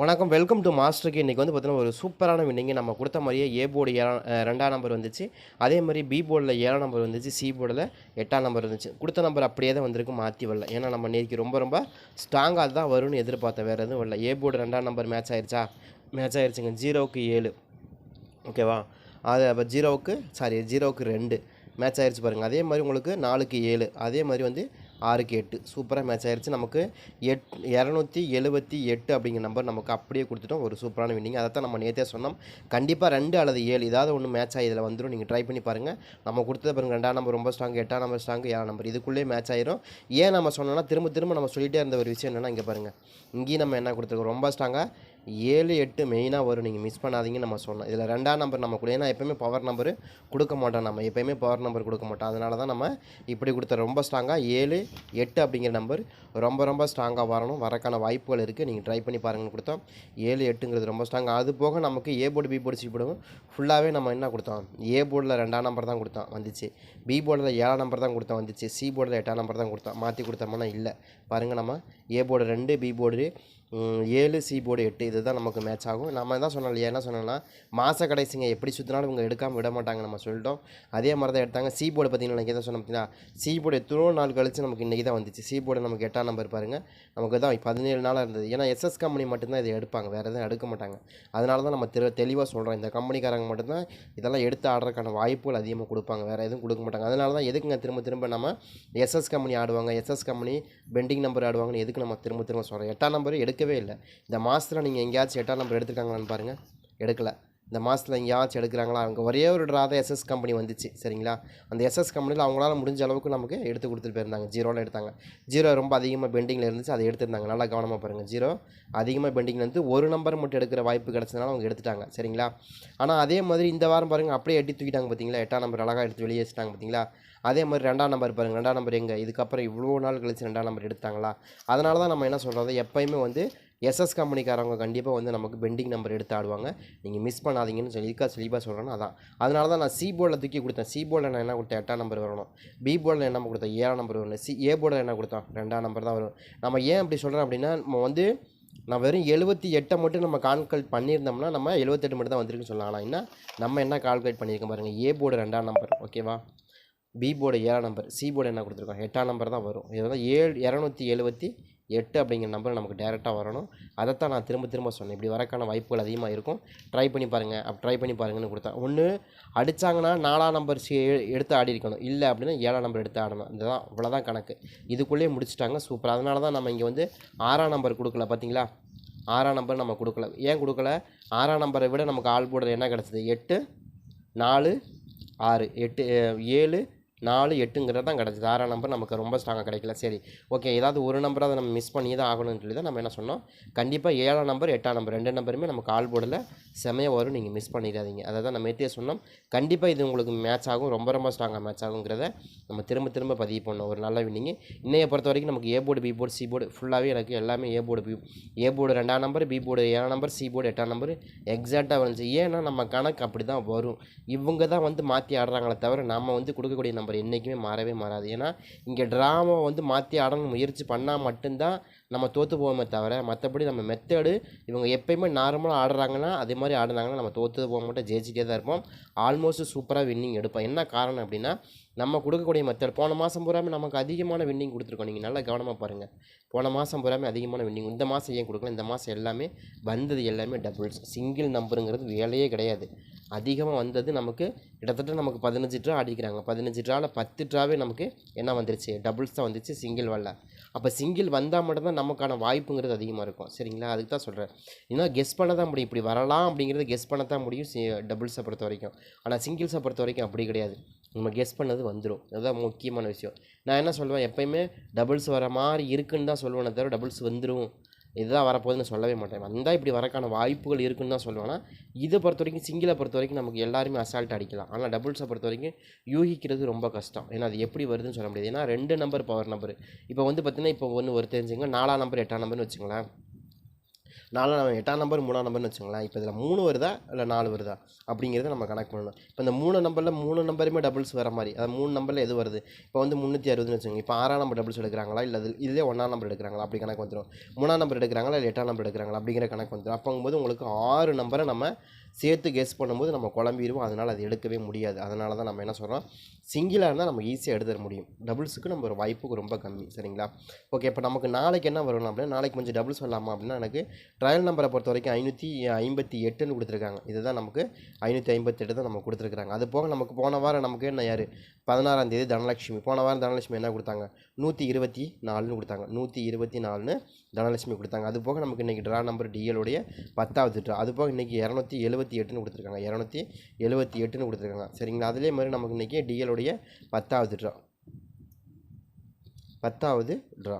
வணக்கம். Welcome to மாஸ்டருக்கு இன்றைக்கி வந்து பார்த்தீங்கன்னா ஒரு சூப்பரான வின்னிங்க நம்ம கொடுத்த மாதிரியே ஏ போர்டு ஏழாம் ரெண்டாம் நம்பர் வந்துச்சு. அதே மாதிரி பி போர்டில் ஏழாம் நம்பர் வந்துச்சு. சி போர்டில் எட்டாம் நம்பர் வந்துச்சு கொடுத்த நம்பர் அப்படியே தான் வந்திருக்கு. மாற்றி வரல. ஏன்னா நம்ம நேற்று ரொம்ப ரொம்ப ஸ்ட்ராங்காக தான் வரும்னு எதிர்பார்த்த வேறு எதுவும் வரல. ஏ போர்டு ரெண்டாம் நம்பர் மேட்ச் ஆயிடுச்சா மேட்ச் ஆயிடுச்சுங்க ஜீரோவுக்கு ஏழு. ஓகேவா அது அப்போ ஜீரோவுக்கு சாரி ஜீரோவுக்கு ரெண்டு. மேட்ச் ஆயிடுச்சு பாருங்கள் அதே மாதிரி உங்களுக்கு நாலுக்கு ஏழு. அதே மாதிரி வந்து ஆறுக்கு எட்டு. சூப்பராக மேட்ச் ஆயிருச்சு. நமக்கு எட் இரநூத்தி எழுபத்தி எட்டு அப்படிங்கிற நம்பர் நமக்கு அப்படியே கொடுத்துட்டோம். ஒரு சூப்பரான வின்னிங் அதை தான் நம்ம நேற்றே சொன்னோம். கண்டிப்பாக ரெண்டு அல்லது ஏழு ஏதாவது ஒன்று மேட்ச் ஆகி இதில் வந்துடும் நீங்கள் ட்ரை பண்ணி பாருங்கள் நம்ம கொடுத்தது பாருங்கள் ரெண்டாம் நம்பர் ரொம்ப ஸ்ட்ராங் எட்டாம் நம்பர் ஸ்ட்ராங் ஏழாம் நம்பர் இதுக்குள்ளேயே மேட்ச் ஆயிரும். ஏன் நம்ம சொன்னோம்னா திரும்ப திரும்ப நம்ம சொல்லிகிட்டே இருந்த ஒரு விஷயம் என்னென்னா இங்கே பாருங்கள் இங்கேயும் நம்ம என்ன கொடுத்துருக்கோம்? ரொம்ப ஸ்ட்ராங்காக ஏழு எட்டு மெயினாக வரும். நீங்கள் மிஸ் பண்ணாதீங்கன்னு நம்ம சொன்னோம் இதில் ரெண்டாம் நம்பர் நம்ம கூட ஏன்னா எப்போயுமே பவர் நம்பர் கொடுக்க மாட்டோம் நம்ம. எப்பயுமே பவர் நம்பர் கொடுக்க மாட்டோம். அதனால தான் நம்ம இப்படி கொடுத்த ரொம்ப ஸ்ட்ராங்காக ஏழு எட்டு அப்படிங்கிற நம்பர் ரொம்ப ரொம்ப ஸ்ட்ராங்காக வரணும். வரக்கான வாய்ப்புகள் இருக்குது நீங்கள் ட்ரை பண்ணி பாருங்கன்னு கொடுத்தோம். ஏழு எட்டுங்கிறது ரொம்ப ஸ்ட்ராங் அது போக நமக்கு A board B board C போர்டும் ஃபுல்லாகவே நம்ம என்ன கொடுத்தோம்? ஏ போர்டில் ரெண்டாம் நம்பர் தான் கொடுத்தோம். வந்துச்சு. பி போர்டில் ஏழாம் நம்பர் தான் கொடுத்தோம். வந்துச்சு. சி போர்டில் எட்டாம் நம்பர் தான் கொடுத்தோம். மாற்றி கொடுத்தோம்னா இல்லை. பாருங்கள் நம்ம. ஏ போர்டு ரெண்டு பி போர்டு ஏழு சி போர்டு எட்டு இதுதான் நமக்கு மேட்ச் ஆகும். நம்ம தான் சொன்னோம் இல்லையா? என்ன சொன்னோம்னா மாத கடைசிங்க எப்படி சுற்றினாலும் இவங்க எடுக்காமல் விட மாட்டாங்க நம்ம சொல்லிட்டோம். அதே மாதிரி தான் எடுத்தாங்க. சி போர்டு பார்த்தீங்கன்னா எனக்கு தான் சொன்னோம் பார்த்தீங்கன்னா சி போர்டு எத்தனோ நாள் கழிச்சு நமக்கு இன்றைக்கி தான் வந்துச்சு. சி போர்டு நமக்கு எட்டாம் நம்பர் பாருங்கள் நமக்கு தான் பதினேழு நாளாக இருந்தது. ஏன்னா எஸ்எஸ் கம்பெனி மட்டும்தான் இதை எடுப்பாங்க. வேறு எதுவும் எடுக்க மாட்டாங்க. அதனால தான் நம்ம தெ தெளிவாக சொல்கிறோம் இந்த கம்பெனிக்காரங்க மட்டும்தான் இதெல்லாம் எடுத்து ஆடுறதுக்கான வாய்ப்புகள் அதிகமாக கொடுப்பாங்க. வேறு எதுவும் கொடுக்க மாட்டாங்க. அதனால தான் எதுக்குங்க திரும்ப திரும்ப நம்ம எஸ்எஸ் கம்பெனி ஆடுவாங்க? எஸ்எஸ் கம்பெனி பெண்டிங் நம்பர் ஆடுவாங்கன்னு எதுக்கு நம்ம திரும்ப திரும்ப சொல்கிறோம் எட்டாம் நம்பர் எடுக்க எடுக்கவே இல்லை. இந்த மாதத்தில் நீங்கள் எங்கேயாச்சும் எட்டாம் நம்பர் எடுத்துருக்காங்களான்னு பாருங்கள் எடுக்கலை. இந்த மாதத்தில் எங்கேயாச்சும் எடுக்கிறாங்களா? அவங்க ஒரே ஒரு ட்ரா தான் எஸ்எஸ் கம்பெனி வந்துச்சு சரிங்களா? அந்த எஸ்எஸ் கம்பெனியில் அவங்களால முடிஞ்ச அளவுக்கு நமக்கு எடுத்து கொடுத்துட்டு போயிருந்தாங்க. ஜீரோவில் எடுத்தாங்க. ஜீரோ ரொம்ப அதிகமாக பெண்டிங்கில் இருந்துச்சு அதை எடுத்திருந்தாங்க. நல்லா கவனமாக பாருங்கள் ஜீரோ அதிகமாக பெண்டிங்கில் இருந்து ஒரு நம்பர் மட்டும் எடுக்கிற வாய்ப்பு கிடச்சதுனால அவங்க எடுத்துட்டாங்க சரிங்களா? ஆனால் அதே மாதிரி இந்த வாரம் பாருங்கள் அப்படியே எட்டி தூக்கிட்டாங்க பார்த்தீங்களா எட்டாம் நம்பர் அழகாக எடுத்து வெளியே வச்சுட்டாங்க பார்த்தீங்களா அதே மாதிரி ரெண்டாம் நம்பர் பாருங்கள் ரெண்டாம் நம்பர் எங்கே? இதுக்கப்புறம் இவ்வளோ நாள் கழிச்சு ரெண்டாம் நம்பர் எடுத்தாங்களா? அதனால தான் நம்ம என்ன சொல்கிறது எப்போயுமே வந்து எஸ்எஸ் கம்பெனிக்காரவங்க கண்டிப்பாக வந்து நமக்கு பெண்டிங் நம்பர் எடுத்து ஆடுவாங்க. நீங்கள் மிஸ் பண்ணாதீங்கன்னு சொல்லி இருக்கா செழிப்பாக சொல்கிறேன்னா அதான். அதனால தான் நான் சி போர்டில் தூக்கி கொடுத்தேன். சி போர்டில் நான் என்ன கொடுத்தேன்? எட்டாம் நம்பர் வரணும். பி போர்டில் என்ன கொடுத்தேன்? ஏழாம் நம்பர் வரணும். சி ஏ போர்டில் என்ன கொடுத்தோம் ரெண்டாம் நம்பர் தான் வரும். நம்ம ஏன் அப்படி சொல்கிறோம் அப்படின்னா நம்ம வந்து நான் வெறும் எழுபத்தி எட்டை மட்டும் நம்ம கால்குலேட் பண்ணியிருந்தோம்னா நம்ம எழுபத்தெட்டு மட்டும் தான் வந்திருக்குன்னு சொல்லலாம். ஆனால் என்ன? நம்ம என்ன கால்குலேட் பண்ணியிருக்கோம் பாருங்கள் ஏ போர்டு ரெண்டாம் நம்பர் ஓகேவா பி போர்டு ஏழாம் நம்பர் சி போர்டு என்ன கொடுத்துருக்கோம்? எட்டாம் நம்பர் தான் வரும். இது வந்து ஏழு இரநூத்தி எழுபத்தி எட்டு அப்படிங்கிற நம்பர் நமக்கு டேரெக்டாக வரணும். அதைத்தான் நான் திரும்ப திரும்ப சொன்னேன். இப்படி வரக்கான வாய்ப்புகள் அதிகமாக இருக்கும். ட்ரை பண்ணி பாருங்கள் அப்போ ட்ரை பண்ணி பாருங்கன்னு கொடுத்தேன். ஒன்று அடித்தாங்கன்னா நாலாம் நம்பர் எடுத்து ஆடி இருக்கணும். இல்லை அப்படின்னா ஏழாம் நம்பர் எடுத்து ஆடணும். இதுதான் இவ்வளோதான் கணக்கு. இதுக்குள்ளேயே முடிச்சிட்டாங்க. சூப்பர். அதனால தான் நம்ம இங்கே வந்து ஆறாம் நம்பர் கொடுக்கல பார்த்தீங்களா ஆறாம் நம்பர் நம்ம கொடுக்கல. ஏன் கொடுக்கல? ஆறாம் நம்பரை விட நமக்கு ஆள் போடுறது என்ன கிடச்சிது? எட்டு நாலு ஆறு. எட்டு ஏழு நாலு எட்டுங்கிறது தான் கிடச்சிது. ஆறாம் நம்பர் நமக்கு ரொம்ப ஸ்ட்ராங்காக கிடைக்கல. சரி ஓகே ஏதாவது ஒரு நம்பராக நம்ம மிஸ் பண்ணி தான் ஆகணும்னு சொல்லி தான் நம்ம என்ன சொன்னோம்? கண்டிப்பாக ஏழாம் நம்பர் எட்டாம் நம்பர் ரெண்டு நம்பருமே நமக்கு கால் போர்டில் செமையாக வரும். நீங்கள் மிஸ் பண்ணிடாதீங்க. அதை தான் நம்ம எத்தையே சொன்னோம். கண்டிப்பாக இது உங்களுக்கு மேட்ச் ஆகும். ரொம்ப ரொம்ப ஸ்ட்ராங்காக மேட்ச் ஆகுங்கிறத நம்ம திரும்ப திரும்ப பதிவு பண்ணோம். ஒரு நல்ல வின்னிங்கு இன்னைய பொறுத்த வரைக்கும் நமக்கு A board B board C board ஃபுல்லாகவே எனக்கு எல்லாமே A board B A board ரெண்டாம் நம்பர் பி போர்டு ஏழாம் நம்பர் சி போர்டு எட்டாம் நம்பர் எக்ஸாக்டாக வந்துச்சு. ஏன்னா நம்ம கணக்கு அப்படி தான் வரும். இவங்க தான் வந்து மாற்றி ஆடுறாங்களே தவிர நம்ம வந்து கொடுக்கக்கூடிய நம்பர் என்றைக்குமே மாறவே மாறாது. ஏன்னா இங்கே ட்ராமா வந்து மாற்றி ஆடணும் முயற்சி பண்ணால் மட்டும்தான் நம்ம தோற்று போவோமே தவிர மற்றபடி நம்ம மெத்தடு இவங்க எப்பயுமே நார்மலாக ஆடுறாங்கன்னா அதே மாதிரி ஆடுனாங்கன்னா நம்ம தோற்று போக மாட்டோம் ஜெயிச்சிட்டே தான் இருப்போம். ஆல்மோஸ்ட் சூப்பராக வின்னிங் எடுப்போம். என்ன காரணம் அப்படின்னா நம்ம கொடுக்கக்கூடிய மெத்தட் போன மாதம் பூராமே நமக்கு அதிகமான வின்னிங் கொடுத்துருக்கோம். நீங்கள் நல்லா கவனமாக பாருங்கள் போன மாதம் பூராமே அதிகமான வின்னிங் இந்த மாதம் ஏன் கொடுக்கல? இந்த மாதம் எல்லாமே வந்தது எல்லாமே டபுள்ஸ் சிங்கிள் நம்பருங்கிறது வேலையே கிடையாது. அதிகமாக வந்தது நமக்கு கிட்டத்தட்ட நமக்கு பதினஞ்சு ட்ரா அடிக்கிறாங்க. பதினஞ்சு ட்ராவில் பத்து ட்ராவே நமக்கு என்ன வந்துருச்சு? டபுள்ஸ் தான் வந்துச்சு சிங்கிள் வரல அப்போ சிங்கிள் வந்தால் மட்டும்தான் நமக்கான வாய்ப்புங்கிறது அதிகமாக இருக்கும். சரிங்களா? அதுக்கு தான் சொல்கிறேன் இன்னும் கெஸ் பண்ண தான் முடியும். இப்படி வரலாம் அப்படிங்கிறத கெஸ் பண்ண தான் முடியும் டபுள்ஸை பொறுத்த வரைக்கும். ஆனால் சிங்கிள்ஸை பொறுத்த வரைக்கும் அப்படி கிடையாது. நம்ம கெஸ் பண்ணது வந்துடும் அதுதான் முக்கியமான விஷயம். நான் என்ன சொல்லுவேன் எப்பயுமே டபுள்ஸ் வர மாதிரி இருக்குன்னு தான் சொல்லுவேனே தவிர டபுள்ஸ் வந்துடும் இதுதான் வரப்போகுதுன்னு சொல்லவே மாட்டேன். வந்தால் இப்படி வரக்கான வாய்ப்புகள் இருக்குன்னு தான் சொல்லுவேன். ஆனால் இதை பொறுத்த வரைக்கும் சிங்கிளை பொறுத்த வரைக்கும் நமக்கு எல்லாருமே அசால்ட் அடிக்கலாம். ஆனால் டபுள்ஸை பொறுத்த வரைக்கும் யூகிக்கிறது ரொம்ப கஷ்டம். ஏன்னா அது எப்படி வருதுன்னு சொல்ல முடியாது. ஏன்னா ரெண்டு நம்பர் பவர் நம்பர் இப்போ வந்து பார்த்திங்கன்னா இப்போ ஒன்று ஒரு தெரிஞ்சுங்க நாலாம் நம்பர் எட்டாம் நம்பர்னு வச்சுங்களேன் நாலாம் நம்ம எட்டாம் நம்பர் மூணாம் நம்பர்னு வச்சுக்கோங்களேன். இப்போ இதில் மூணு வருதா? இல்லை நாலு வருதா? அப்படிங்கிறத நம்ம கணக்கு பண்ணணும். இப்போ இந்த மூணு நம்பரில் மூணு நம்பருமே டபுள்ஸ் வர மாதிரி. அது மூணு நம்பரில் எது வருது? இப்போ வந்து முந்நூற்றி அறுபதுன்னு வச்சுக்கோங்க. இப்போ ஆறாம் நம்பர் டபுள்ஸ் எடுக்கிறாங்களா? இல்லை இது இதுலேயே ஒன்றாம் நம்பர் எடுக்கிறாங்களா? அப்படி கணக்கு வந்துடும் மூணாம் நம்பர் எடுக்கிறாங்களா? இல்லை எட்டாம் நம்பர் எடுக்கிறாங்களா? அப்படிங்கிற கணக்கு வந்துடும் அப்போங்கும்போது உங்களுக்கு ஆறு நம்பரை நம்ம சேர்த்து கெஸ் பண்ணும்போது நம்ம குழம்பிடுவோம். அதனால் அது எடுக்கவே முடியாது. அதனால தான் நம்ம என்ன சொல்கிறோம் சிங்கிளாக இருந்தால் நம்ம ஈஸியாக எடுத்துட முடியும். டபுள்ஸுக்கு நம்ம ஒரு வாய்ப்பு ரொம்ப கம்மி. சரிங்களா? ஓகே இப்போ நமக்கு நாளைக்கு என்ன வரணும் அப்படின்னா நாளைக்கு கொஞ்சம் டபுள்ஸ் வரலாமா அப்படின்னா எனக்கு ட்ரையல் நம்பரை பொறுத்த வரைக்கும் ஐநூற்றி ஐம்பத்தி எட்டுன்னு கொடுத்துருக்காங்க. இதுதான் நமக்கு ஐநூற்றி ஐம்பத்தெட்டு தான் நம்ம கொடுத்துருக்காங்க அது போக நமக்கு போன வாரம் நமக்கு என்ன யார்? பதினாறாம் தேதி தனலட்சுமி. போன வாரம் தனலட்சுமி என்ன கொடுத்தாங்க? நூற்றி இருபத்தி நாலுன்னு கொடுத்தாங்க. நூற்றி இருபத்தி நாலுன்னு தனலட்சுமி கொடுத்தாங்க. அது போக நமக்கு இன்றைக்கி ட்ரா நம்பர் டிஎலுடைய பத்தாவது ட்ரா அது போக இன்றைக்கி இரநூத்தி எழுபத்தி எட்டுன்னு கொடுத்துருக்காங்க. இரநூத்தி எழுபத்தி எட்டுன்னு கொடுத்துருக்காங்க. சரிங்களா? அதிலே மாதிரி நமக்கு இன்றைக்கி டிஎலுடைய பத்தாவது ட்ரா பத்தாவது ட்ரா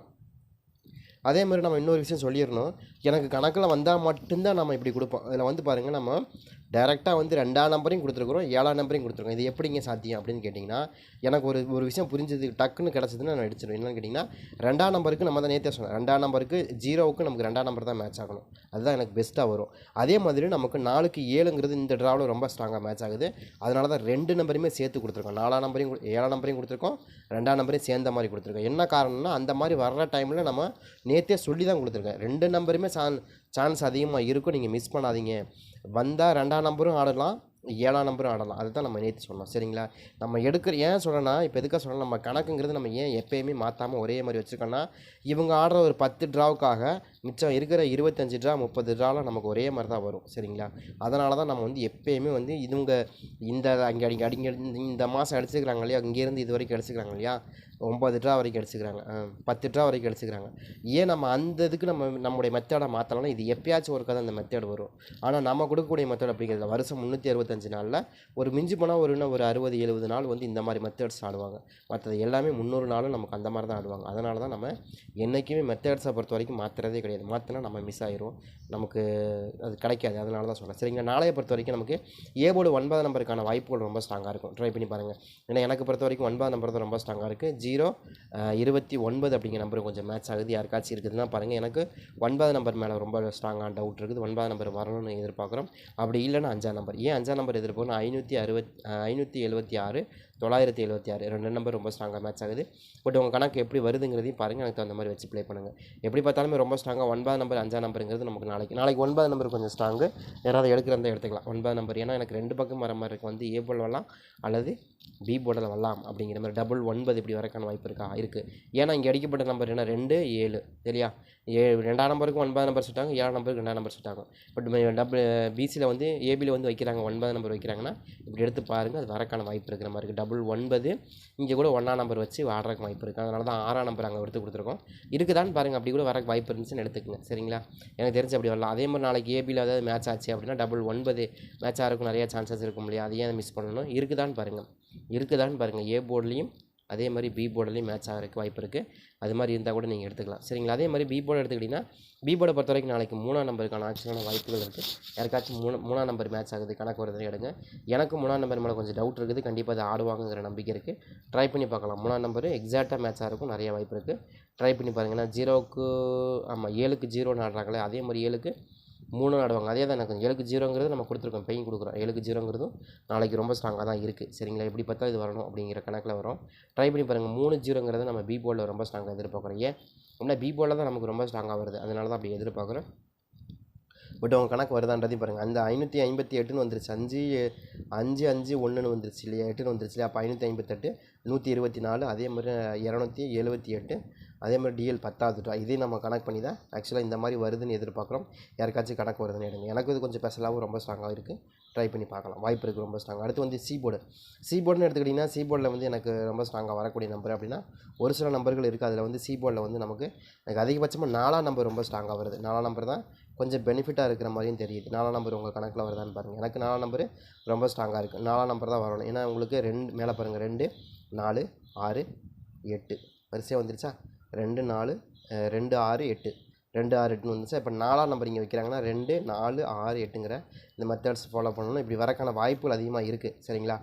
அதே மாதிரி நம்ம இன்னொரு விஷயம் சொல்லிடணும். எனக்கு கணக்கில் வந்தால் மட்டும்தான் நம்ம இப்படி கொடுப்போம். அதில் வந்து பாருங்கள் நம்ம டேரெக்டாக வந்து ரெண்டாம் நம்பரையும் கொடுத்துருக்குறோம் ஏழாம் நம்பரையும் கொடுத்துருக்கோம். இது எப்படிங்க சாத்தியம் அப்படின்னு கேட்டிங்கன்னா எனக்கு ஒரு ஒரு விஷயம் புரிஞ்சது டக்குன்னு கிடச்சதுன்னு நான் அடிச்சிடும் என்னன்னு கேட்டிங்கன்னா ரெண்டாம் நம்பருக்கு நம்ம தான் நேற்றே சொன்னோம் ரெண்டாம் நம்பருக்கு ஜீரோவுக்கு நமக்கு ரெண்டாம் நம்பர் தான் மேட்ச் ஆகணும். அதுதான் எனக்கு பெஸ்ட்டாக வரும். அதே மாதிரி நமக்கு நாலுக்கு ஏழுங்கிறது இந்த ட்ராவில் ரொம்ப ஸ்ட்ராங்காக மேட்ச் ஆகுது. அதனால தான் ரெண்டு நம்பரையுமே சேர்த்து கொடுத்துருக்கோம். நாலாம் நம்பரையும் ஏழாம் நம்பரையும் கொடுத்துருக்கோம். ரெண்டாம் நம்பரையும் சேர்ந்த மாதிரி கொடுத்துருக்கோம். என்ன காரணம்னா அந்த மாதிரி வர்ற டைமில் நம்ம நேற்றே சொல்லி தான் கொடுத்துருக்கேன். ரெண்டு நம்பருமே சா சான்ஸ் அதிகமாக இருக்கும். நீங்கள் மிஸ் பண்ணாதீங்க. வந்தால் ரெண்டாம் நம்பரும் ஆடலாம் ஏழாம் நம்பரும் ஆடலாம். அதுதான் நம்ம நேற்று சொன்னோம். சரிங்களா? நம்ம எடுக்கிற ஏன் சொல்கிறேன்னா இப்போ எதுக்காக சொல்கிறோம் நம்ம கணக்குங்கிறது நம்ம ஏன் எப்பயுமே மாற்றாமல் ஒரே மாதிரி வச்சுருக்கோன்னா இவங்க ஆடுற ஒரு பத்து ட்ராவுக்காக மிச்சம் இருக்கிற இருபத்தஞ்சி ட்ரா முப்பது ட்ராலாம் நமக்கு ஒரே மாதிரி தான் வரும். சரிங்களா? அதனால தான் நம்ம வந்து எப்பயுமே வந்து இவங்க இந்த அங்கே அடிங்க அடிங்க இந்த மாதம் அடிச்சுக்கிறாங்க இல்லையா? இங்கேருந்து இது வரைக்கும் அடிச்சுக்கிறாங்க இல்லையா? ஒம்பது ட்ரா வரைக்கும் அடிச்சுக்கிறாங்க. பத்து ட்ரா வரைக்கும் அடிச்சுக்கிறாங்க. ஏன் நம்ம அந்த இதுக்கு நம்ம நம்முடைய மெத்தடை மாற்றலாம் இது எப்பயாச்சும் ஒரு கதை அந்த மெத்தட் வரும். ஆனால் நம்ம கொடுக்கக்கூடிய மெத்தட் அப்படிங்கிறது வருஷம் முந்நூற்றி அறுபத்தஞ்சு நாளில் ஒரு மிஞ்சி போனால் ஒரு இன்னும் ஒரு அறுபது எழுபது நாள் வந்து இந்த மாதிரி மெத்தட்ஸ் ஆடுவாங்க. மற்றது எல்லாமே முந்நூறு நாளும் நமக்கு அந்த மாதிரி தான் ஆடுவாங்க. அதனால தான் நம்ம என்றைக்குமே மெத்தட்ஸை பொறுத்த வரைக்கும் மாற்றுறதே கிடையாது. மாற்றினா நம்ம மிஸ் ஆயிரும். நமக்கு அது கிடைக்காது. அதனால தான் சொல்கிறேன் சரிங்களா நாளைய பொறுத்த வரைக்கும் நமக்கு ஏ போர்டு ஒன்பது நம்பருக்கான வாய்ப்புகள் ரொம்ப ஸ்ட்ராங்காக இருக்கும். ட்ரை பண்ணி பாருங்கள் ஏன்னா எனக்கு பொறுத்த வரைக்கும் ஒன்பது நம்பர் தான் ரொம்ப ஸ்ட்ராங்காக இருக்குது ஜி ஜீரோ இருபத்தி ஒன்பது அப்படிங்கிற நம்பர் கொஞ்சம் மேட்ச் ஆகுது. யாருக்காச்சும் இருக்குதுன்னா பாருங்கள் எனக்கு ஒன்பது நம்பர் மேலே ரொம்ப ஸ்ட்ராங்கான டவுட் இருக்குது. ஒன்பது நம்பர் வரணும்னு எதிர்பார்க்குறோம். அப்படி இல்லைன்னா அஞ்சாம் நம்பர் ஏன் அஞ்சாம் நம்பர் எதிர்பார்க்கணும் ஐநூற்றி அறுபத் ஐநூற்றி எழுபத்தி ஆறு தொள்ளாயிரத்தி எழுபத்தி ஆறு. ரெண்டு நம்பர் ரொம்ப ஸ்ட்ராங்காக மேட்ச் ஆகுது. பட் உங்கள் கணக்கு எப்படி வருதுங்கிறதையும் பாருங்கள் எனக்கு அந்த மாதிரி வச்சு ப்ளே பண்ணுங்கள் எப்படி பார்த்தாலுமே ரொம்ப ஸ்ட்ராங்காக ஒன்பது நம்பர் அஞ்சாம் நம்பருங்கிறது நமக்கு நாளைக்கு நாளைக்கு ஒன்பது நம்பர் கொஞ்சம் ஸ்ட்ராங்கு யாராவது எடுக்கிறத எடுத்துக்கலாம். ஒன்பது நம்பர் ஏன்னா எனக்கு ரெண்டு பக்கம் வர மாதிரி இருக்குது வந்து ஏ போல் வரலாம் அல்லது பி போர்டில் வரலாம் அப்படிங்கிற மாதிரி. டபுள் ஒன்பது இப்படி வரக்கான வாய்ப்பு இருக்கா? இருக்குது ஏன்னா இங்கே அடிக்கப்பட்ட நம்பர் என்ன? ரெண்டு ஏழு. சரியா? ஏ ரெண்டாம் நம்பருக்கு ஒன்பது நம்பர் செட்டாகும் ஏழாம் நம்பருக்கு ரெண்டாம் நம்பர் செட்டாகும் பட் டபுள் பிசியில் வந்து ஏபியில் வந்து வைக்கிறாங்க. ஒன்பது நம்பர் வைக்கிறாங்கன்னா இப்படி எடுத்து பாருங்கள் அது வரக்கான வாய்ப்பு இருக்கிற மாதிரி இருக்குது டபுள் ஒன்பது இங்கே கூட ஒன்றாம் நம்பர் வச்சு வாடுறக்கு வாய்ப்பு இருக்குது அதனால தான் ஆறாம் நம்பர் அங்கே எடுத்து கொடுத்துருக்கோம். இருக்குதான்னு பாருங்கள் அப்படி கூட வரக்கு வாய்ப்பு இருந்துச்சுன்னு எடுத்துக்கங்க. சரிங்களா? எனக்கு தெரிஞ்சு அப்படி வரலாம். அதே மாதிரி நாளைக்கு ஏபியில் ஏதாவது மேட்ச் ஆச்சு அப்படின்னா டபுள் ஒன்பது மேட்ச் ஆகிறதுக்கு நிறையா சான்சஸ் இருக்கும் இல்லையா? அதை ஏன் மிஸ் பண்ணணும். இருக்குதான்னு பாருங்கள் இருக்குதான்னு பாருங்கள் ஏ போர்ட்லேயும் அதே மாதிரி பி போர்டுலேயும் மேட்ச் ஆகிறதுக்கு வாய்ப்பு இருக்குது அது மாதிரி இருந்தால் கூட நீங்கள் எடுத்துக்கலாம். சரிங்களா? அதே மாதிரி பி போர்டு எடுத்துக்கிட்டிங்கன்னா பி போர்டை பொறுத்த வரைக்கும் நாளைக்கு மூணாம் நம்பருக்கான ஆக்சுவலான வாய்ப்புகள் இருக்குது யாருக்காச்சும் மூணு மூணாம் நம்பர் மேட்ச் ஆகுது கணக்கு வருதுன்னு எடுங்க. எனக்கு மூணாம் நம்பர் மேலே கொஞ்சம் டவுட் இருக்குது. கண்டிப்பாக அதை ஆடுவாங்கங்கிற நம்பிக்கை இருக்குது ட்ரை பண்ணி பார்க்கலாம். மூணாம் நம்பர் எக்ஸாக்டாக மேட்ச் ஆகிறதுக்கும் நிறைய வாய்ப்பு இருக்குது ட்ரை பண்ணி பாருங்க. ஏன்னா ஜீரோவுக்கு ஆமாம் ஏழுக்கு ஜீரோன்னு ஆடுறாங்களே அதே மாதிரி ஏழுக்கு மூணு ஆடுவாங்க. அதே தான் எனக்கு. ஏழுக்கு ஜீரோங்கிறது நம்ம கொடுத்துருக்கோம். பெயின் கொடுக்குறோம். ஏழுக்கு ஜீரோங்கிறதும் நாளைக்கு ரொம்ப ஸ்ட்ராங்காக தான் இருக்குது சரிங்களா? எப்படி பார்த்தா இது வரணும் அப்படிங்கிற கணக்கில் வரும். ட்ரை பண்ணி பாருங்கள் மூணு ஜீரோங்கிறது நம்ம பி போர்டில் ரொம்ப ஸ்ட்ராங்காக எதிர்பார்க்குறோம். ஏன்? அப்படின்னா பி போர்டில் தான் நமக்கு ரொம்ப ஸ்ட்ராங்காக வருது. அதனால தான் அப்படி எதிர்பார்க்குறோம். பட் அவங்க கணக்கு வருதான்றதையும் பாருங்கள் அந்த ஐநூற்றி ஐம்பத்தி எட்டுன்னு வந்துருச்சு. அஞ்சு அஞ்சு அஞ்சு ஒன்றுன்னு வந்துருச்சு இல்லையா? எட்டுன்னு வந்துருச்சு இல்லையா? அப்போ ஐநூற்றி ஐம்பத்தெட்டு நூற்றி இருபத்தி நாலு அதே மாதிரி இரநூத்தி எழுபத்தி எட்டு அதே மாதிரி டிஎல் பத்தாவது ட்ரா இதையும் நம்ம கணக்கு பண்ணி தான் ஆக்சுவலாக இந்த மாதிரி வருதுன்னு எதிர்பார்க்குறோம். யாருக்காச்சும் கணக்கு வருதுன்னு எடுங்க. எனக்கு இது கொஞ்சம் ஸ்பெஷலாகவும் ரொம்ப ஸ்ட்ராங்காக இருக்குது ட்ரை பண்ணி பார்க்கலாம். வாய்ப்பு இருக்குது ரொம்ப ஸ்ட்ராங் அடுத்து வந்து சீபோர்டு சீபோர்டுன்னு சி போர்டுன்னு எடுத்துக்கிட்டிங்கன்னா சீபோர்டில் வந்து எனக்கு ரொம்ப ஸ்ட்ராங்காக வரக்கூடிய நம்பர் அப்படின்னா ஒரு சில நம்பர்கள் இருக்குது அதில் வந்து சீபோர்டில் வந்து நமக்கு எனக்கு அதிகபட்சமாக நாலாம் நம்பர் ரொம்ப ஸ்ட்ராங்காக வருது. நாலாம் நம்பர் தான் கொஞ்சம் பெனிஃபிட்டாக இருக்கிற மாதிரியும் தெரியுது. நாலாம் நம்பர் உங்கள் கணக்கில் வருதான்னு பாருங்கள் எனக்கு நாலாம் நம்பர் ரொம்ப ஸ்ட்ராங்காக இருக்குது நாலாம் நம்பர் தான் வரணும். ஏன்னா உங்களுக்கு ரெண்டு மேலே பாருங்கள் ரெண்டு நாலு ஆறு எட்டு. வரிசையாக வந்துருச்சா? ரெண்டு நாலு ரெண்டு ஆறு எட்டு. ரெண்டு ஆறு எட்டுன்னு வந்துச்சு. இப்போ நாலாம் நம்பர் இங்கே வைக்கிறாங்கன்னா ரெண்டு நாலு ஆறு எட்டுங்கிற இந்த மெத்தட்ஸ் ஃபாலோ பண்ணணும். இப்படி வரக்கான வாய்ப்புகள் அதிகமாக இருக்குது சரிங்களா?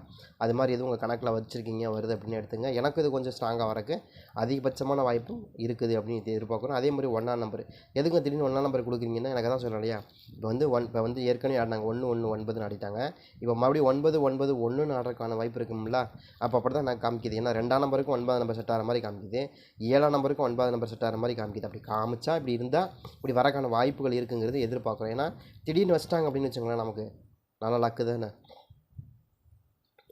அது மாதிரி எதுவும் உங்கள் கணக்கில் வச்சுருக்கீங்க? வருது அப்படின்னு எடுத்துங்க. எனக்கு இது கொஞ்சம் ஸ்ட்ராங்காக வரக்கு அதிகபட்சமான வாய்ப்பும் இருக்குது அப்படின்னு எதிர்பார்க்குறோம். அதே மாதிரி ஒன்றாம் நம்பர் எதுக்கு திடீர்னு ஒன்றாம் நம்பர் கொடுக்குறீங்கன்னா எனக்கு தான் சொல்கிறேன் இல்லையா? இப்போ வந்து ஒன் இப்போ வந்து ஏற்கனவே ஆடினாங்க. ஒன்று ஒன்று ஒன்பதுன்னு ஆடிட்டாங்க. இப்போ மறுபடியும் ஒன்பது ஒன்பது ஒன்றுன்னு ஆடுறதுக்கான வாய்ப்பு இருக்கும்ல? அப்போ அப்படி தான் நான் காமிக்குது. ஏன்னா ரெண்டாம் நம்பருக்கும் ஒன்பதாம் நம்பர் செட் ஆகிற மாதிரி காமிக்குது. ஏழாம் நம்பருக்கும் ஒன்பதாம் நம்பர் செட் ஆகிற மாதிரி காமிக்குது. அப்படி காமிச்சா இப்படி இருந்தால் இப்படி வரக்கான வாய்ப்புகள் இருக்குங்கிறது எதிர்பார்க்குறோம். ஏன்னா திடீர்னு வச்சிட்டாங்க அப்படின்னு வச்சுக்கோங்களேன் நமக்கு. நல்லா லக்கு தானே?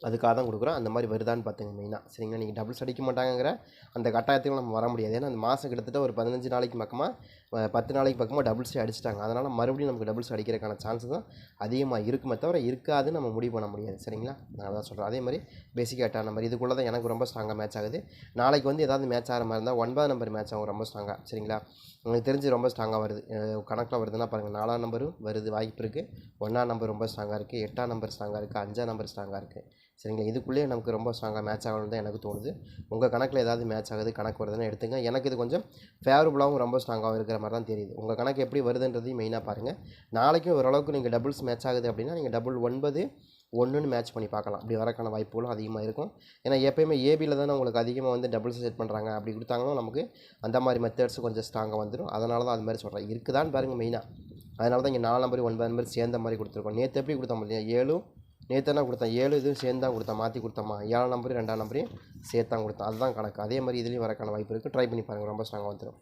அதுக்காக தான் கொடுக்குறோம். அந்த மாதிரி வருதான்னு பார்த்துங்க மெயினாக சரிங்களா? நீங்கள் டபுள்ஸ் அடிக்க மாட்டாங்கங்கிற அந்த கட்டாயத்துக்கு நம்ம வர முடியாது. ஏன்னா அந்த மாதம் கிட்டத்தட்ட ஒரு பதினஞ்சு நாளைக்கு பக்கமாக பத்து நாளைக்கு பக்கமாக டபுள்ஸே அடிச்சிட்டாங்க. அதனால் மறுபடியும் நமக்கு டபுள்ஸ் அடிக்கிறதுக்கான சான்ஸ் தான் அதிகமாக இருக்குமே தவிர இருக்காதுன்னு நம்ம முடிவு பண்ண முடியாது. சரிங்களா? நான் தான் சொல்கிறேன் அதே மாதிரி பேசிக் எட்டாம் மாதிரி இதுக்குள்ளே தான் எனக்கு ரொம்ப ஸ்ட்ராங்காக மேட்ச் ஆகுது. நாளைக்கு வந்து ஏதாவது மேட்ச் ஆகிற மாதிரி இருந்தால் ஒன்பது நம்பர் மேட்ச் ஆகும் ரொம்ப ஸ்ட்ராங்காக சரிங்களா? எனக்கு தெரிஞ்சு ரொம்ப ஸ்ட்ராங்காக வருது. கணக்கில் வருதுன்னா பாருங்கள் நாலாம் நம்பரும் வருது வாய்ப்பு இருக்குது ஒன்றாம் நம்பர் ரொம்ப ஸ்ட்ராங்காக இருக்குது எட்டாம் நம்பர் ஸ்ட்ராங்காக இருக்குது அஞ்சாம் நம்பர் ஸ்ட்ராங்காக இருக்குது சரிங்களா? இதுக்குள்ளேயே நமக்கு ரொம்ப ஸ்ட்ராங்காக மேட்ச் ஆகணும்னு தான் எனக்கு தோணுது. உங்கள் கணக்கில் ஏதாவது மேட்ச் ஆகுது கணக்கு வருதுன்னு எடுத்துங்க. எனக்கு இது கொஞ்சம் ஃபேவரபுளாகவும் ரொம்ப ஸ்ட்ராங்காகவும் இருக்கிற மாதிரி தான் தெரியுது. உங்கள் கணக்கு எப்படி வருதுன்றதையும் மெயினாக பாருங்கள் நாளைக்கும் ஓரளவுக்கு நீங்கள் டபுள்ஸ் மேட்ச் ஆகுது அப்படின்னா நீங்கள் டபுள் ஒன்பது ஒன்றுன்னு மேட்ச் பண்ணி பார்க்கலாம். அப்படி வரக்கான வாய்ப்புகளும் அதிகமாக இருக்கும். ஏன்னா எப்பயுமே ஏபியில் தானே உங்களுக்கு அதிகமாக வந்து டபுள்ஸ் செட் பண்ணுறாங்க அப்படி கொடுத்தாங்கன்னா நமக்கு அந்த மாதிரி மெத்தட்ஸ் கொஞ்சம் ஸ்ட்ராங்காக வந்துடும் அதனால தான் அது மாதிரி சொல்கிறேன் இருக்குதான்னு பாருங்கள் மெயினாக அதனால தான் இங்கே நாலு நம்பர் ஒன்பது நம்பர் சேர்ந்த மாதிரி கொடுத்துருக்கோம். நேற்று எப்படி கொடுத்தோம் இல்லையா ஏழும் நேற்றுனா கொடுத்தேன் ஏழு இதுவும் சேர்ந்து தான் கொடுத்தேன் மாற்றி கொடுத்தோமா? ஏழாம் நம்பரையும் ரெண்டாம் நம்பரையும் சேர்த்து தான் கொடுத்தேன் அதுதான் கணக்கு. அதே மாதிரி இதுலேயும் வரக்கான வாய்ப்பு இருக்குது ட்ரை பண்ணி பாருங்கள் ரொம்ப ஸ்ட்ராங்காக வந்துடும்